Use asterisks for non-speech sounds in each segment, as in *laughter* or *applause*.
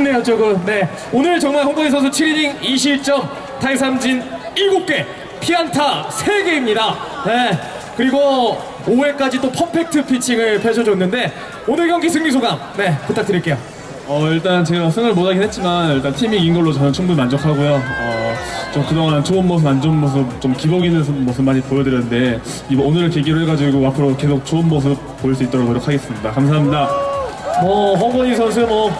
아쉽네요 조금. 네 오늘 정말 홍건희 선수 7이닝 2실점 탈삼진 7개 피안타 3개입니다. 네 그리고 5회까지 또 퍼펙트 피칭을 펼쳐줬는데 오늘 경기 승리 소감 네 부탁드릴게요. 어 일단 제가 승을 못하긴 했지만 일단 팀이 이긴 걸로 저는 충분히 만족하고요. 어, 좀 그동안 좋은 모습 안 좋은 모습 좀 기복 있는 모습 많이 보여드렸는데 이번 오늘을 계기로 해가지고 앞으로 계속 좋은 모습 보일 수 있도록 노력하겠습니다. 감사합니다. 뭐 홍건희 선수 뭐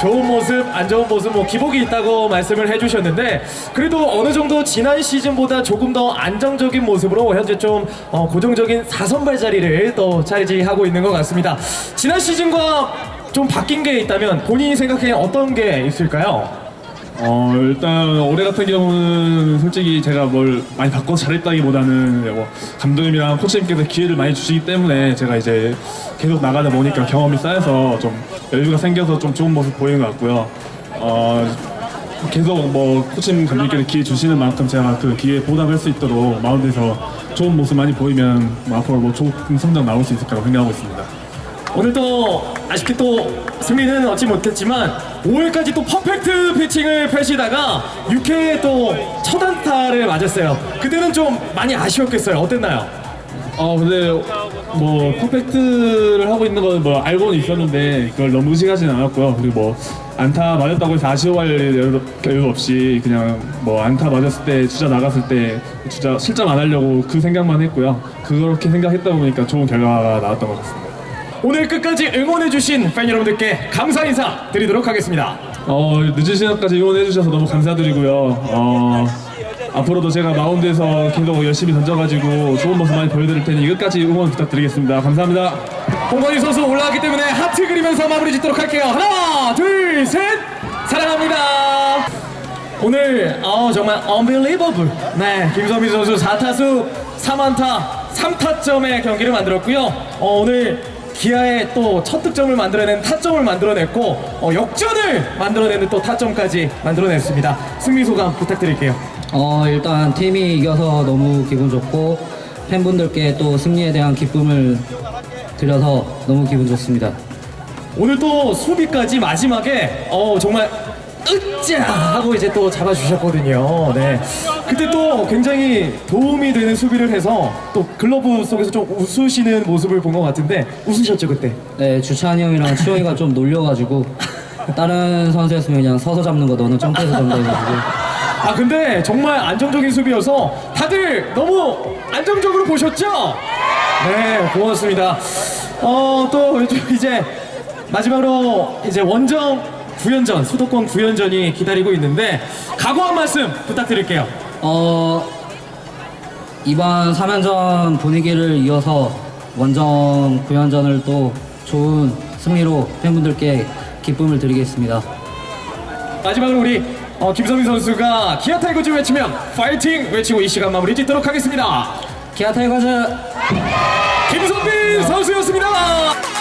좋은 모습, 안 좋은 모습, 뭐 기복이 있다고 말씀을 해주셨는데 그래도 어느 정도 지난 시즌보다 조금 더 안정적인 모습으로 현재 좀 어, 고정적인 4선발 자리를 또 차지하고 있는 것 같습니다. 지난 시즌과 좀 바뀐 게 있다면 본인이 생각해 어떤 게 있을까요? 어 일단 올해 같은 경우는 솔직히 제가 뭘 많이 바꿔 잘했다기보다는 뭐 감독님이랑 코치님께서 기회를 많이 주시기 때문에 제가 이제 계속 나가다 보니까 경험이 쌓여서 좀 여유가 생겨서 좀 좋은 모습 보이는 것 같고요. 어 계속 뭐 코치님 감독님께서 기회 주시는 만큼 제가 그 기회에 보답할 수 있도록 마운드에서 좋은 모습 많이 보이면 뭐 앞으로 뭐 좋은 성적 나올 수 있을 거라고 생각하고 있습니다. 오늘 또 아쉽게 또 승리는 얻지 못했지만 5회까지 또 퍼펙트 피칭을 펼치다가 6회에 또 첫 안타를 맞았어요. 그때는 좀 많이 아쉬웠겠어요. 어땠나요? 어 근데 뭐 퍼펙트를 하고 있는 건 뭐 알고는 있었는데 그걸 너무 의식하지는 않았고요. 그리고 뭐 안타 맞았다고 해서 아쉬워할 여유, 여유 없이 그냥 뭐 안타 맞았을 때 주자 나갔을 때 주자 실점 안 하려고 그 생각만 했고요. 그렇게 생각했다 보니까 좋은 결과가 나왔던 것 같습니다. 오늘 끝까지 응원해주신 팬 여러분들께 감사 인사 드리도록 하겠습니다. 어 늦은 시간까지 응원해 주셔서 너무 감사드리고요. 어 앞으로도 제가 마운드에서 계속 열심히 던져가지고 좋은 모습 많이 보여드릴 테니 끝까지 응원 부탁드리겠습니다. 감사합니다. 홍건희 선수 올라왔기 때문에 하트 그리면서 마무리 짓도록 할게요. 하나, 둘, 셋! 사랑합니다. 오늘 어, 정말 unbelievable. 네, 김선민 선수 4타수 3안타 3타점의 경기를 만들었고요. 어, 오늘 기아의 또 첫 득점을 만들어낸 타점을 만들어냈고 어, 역전을 만들어내는 또 타점까지 만들어냈습니다. 승리 소감 부탁드릴게요. 어, 일단 팀이 이겨서 너무 기분 좋고 팬분들께 또 승리에 대한 기쁨을 드려서 너무 기분 좋습니다. 오늘 또 수비까지 마지막에 어 정말 으짜 하고 이제 또 잡아주셨거든요. 네. 그때 또 굉장히 도움이 되는 수비를 해서 또 글러브 속에서 좀 웃으시는 모습을 본 것 같은데 웃으셨죠 그때? 네, 주찬이 형이랑 치영이가 좀 놀려가지고 다른 선수였으면 그냥 서서 잡는 거 너는 점프해서 잡는다 해가지고 *laughs* 아 근데 정말 안정적인 수비여서 다들 너무 안정적으로 보셨죠? 네 고맙습니다. 어또 이제 마지막으로 이제 원정 9연전 수도권 9연전이 기다리고 있는데 각오 한 말씀 부탁드릴게요. 어, 이번 3연전 분위기를 이어서 원정 9연전을 또 좋은 승리로 팬분들께 기쁨을 드리겠습니다. 마지막으로 우리 어, 김성민 선수가 기아 타이거즈 외치면 파이팅 외치고 이 시간 마무리 짓도록 하겠습니다. 기아 타이거즈 김성민 선수였습니다.